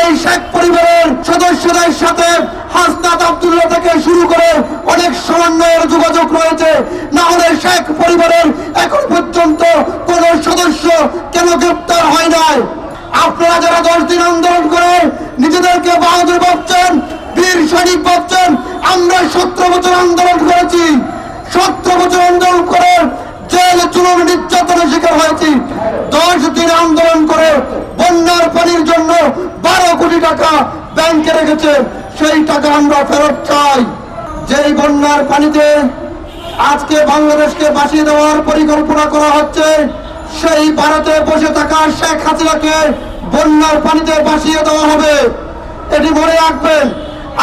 এই শেখ পরিবারের সদস্যদের সাথে হাসনাত আব্দুল্লাহ থেকে শুরু করে অনেক সমন্বয়ের যোগাযোগ রয়েছে। না হলে শেখ পরিবারের এখন পর্যন্ত কোন সদস্য কেন গ্রেপ্তার হয় নাই? আপনারা যারা দশ দিন আন্দোলন করে নিজেদেরকে বাহাদুর ভাবছেন বীর সৈনিক ভাবছেন আমরা সতেরো বছর আন্দোলন করেছি। সতেরো বছর আন্দোলন করে জেল চুলন নির্যাতনের শিকার হয়েছি। দশ দিন আন্দোলন করে বন্যার পানির জন্য বারো কোটি টাকা ব্যাংকে রেখেছে, সেই টাকা আমরা ফেরত চাই। যেই বন্যার পানিতে আজকে বাংলাদেশকে বাঁচিয়ে দেওয়ার পরিকল্পনা করা হচ্ছে, সেই ভারতে বসে থাকা শেখ হাসিনাকে বন্যার পানিতে বাঁচিয়ে দেওয়া হবে। এটি মনে রাখবেন,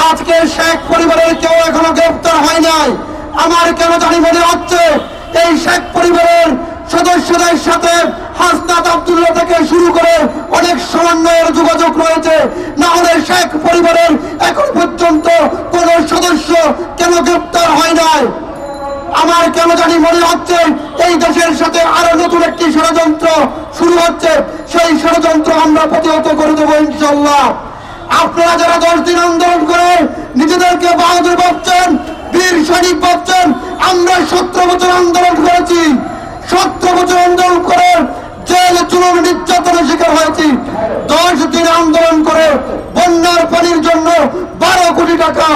আজকে শেখ পরিবারের কেউ এখনও গ্রেপ্তার হয় নাই। আমার কেন জানি মনে হচ্ছে, এই শেখ পরিবারের সদস্যদের সাথে হাসনাত আব্দুল্লাহ থেকে শুরু করে অনেক সমন্বয়ের যোগাযোগ রয়েছে না হলে শেখ পরিবারের এখন পর্যন্ত কোন সদস্য কেন গ্রেপ্তার হয় নাই? আমার কেন জানি মনে হচ্ছে এই দেশের সাথে আরও নতুন একটি ষড়যন্ত্র শুরু হচ্ছে। সেই ষড়যন্ত্র আমরা প্রতিহত করে দেবো ইনশাল্লাহ আপনারা যারা দশ দিন আন্দোলন করে নিজেদেরকে বাহাদুর ভাবছেন বীর সৈনিক ভাবছেন আমরা সতেরো বছর আন্দোলন করেছি সতেরো বছর আন্দোলন করে জেল চুলন নির্যাতনের শিকার হয়েছি দশ দিন আন্দোলন করে বন্যার পানির জন্য বারো কোটি টাকা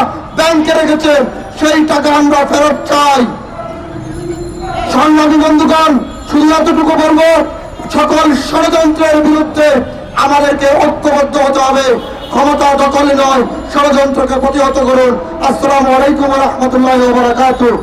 ব্যাংকে গেছে, সেই টাকা আমরা ফেরত চাই। সংগ্রামী বন্ধুগণ, শুধু এতটুকু বলব, সকল ষড়যন্ত্রের বিরুদ্ধে আমাদেরকে ঐক্যবদ্ধ হতে হবে। ক্ষমতা দখলে নয়, ষড়যন্ত্রকে প্রতিহত করুন। আসসালামু আলাইকুম রহমতুল্লাহ বারাকাতুহ।